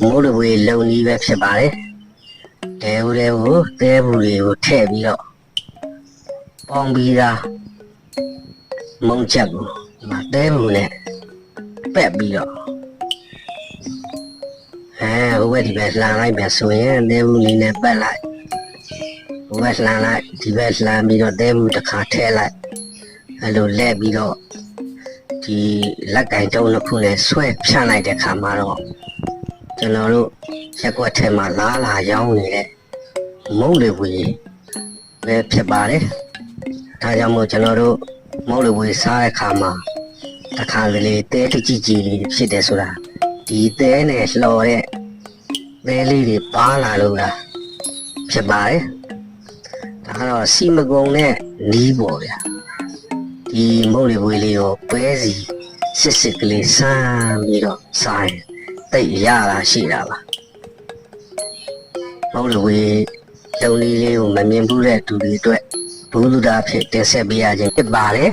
မိုးလေဝေလုံနီးပဲဖြစ်ပါတယ်တဲဦးတွေကိုတဲဘူးတွေကိုထည့်ပြီးတော့ပေါင်းပြီးသားမုံချက်ကိုဒီမှာတဲဘူးနဲ့ပက်ပြီးတော့အဲဟိုဘက်ဒီဘက်လှန်လိုက်ပြန်ဆိုရင်တဲဘူးလေးနဲ့ပက်လိုက်ဟိုဘက်လှန်လိုက်ဒီဘက်လှန်ပြီးတော့တဲဘူးတစ်ခါထည့်လိုက်အဲလိုလဲပြီးတော့ဒီလက်ကင်တုံးတစ်ခုနဲ့ဆွဲဖြန့်လိုက်တဲ့ခါမှာတော့ ကျွန်တော်တို့ရက်ကွက်ထဲမှာလားလာရောင်းနေတဲ့မုံလေဝေပဲဖြစ်ပါတယ်။ဒါကြောင့်မို့ကျွန်တော်တို့မုံလေဝေစားတဲ့အခါမှာတစ်ခါလေလေတဲတကြည့်ကြည့်လေးဖြစ်တယ်ဆိုတာဒီတဲနဲ့လှော်တဲ့တဲလေးတွေပါလာလို့လားဖြစ်ပါတယ်။ဒါကတော့စီမကုံနဲ့နီးပေါ်ဗျာ။ဒီမုံလေဝေလေးကိုပဲစီစစ်စစ်ကလေးစမ်းပြီးတော့စားရင် တိတ်ရတာရှိတာပါမဟုတ်လို့ဝေလုံလေးလေးကိုမမြင်ဘူးတဲ့သူတွေအတွက်ဘုသူတာဖြစ်တင်ဆက်ပေးရခြင်းဖြစ်ပါတယ်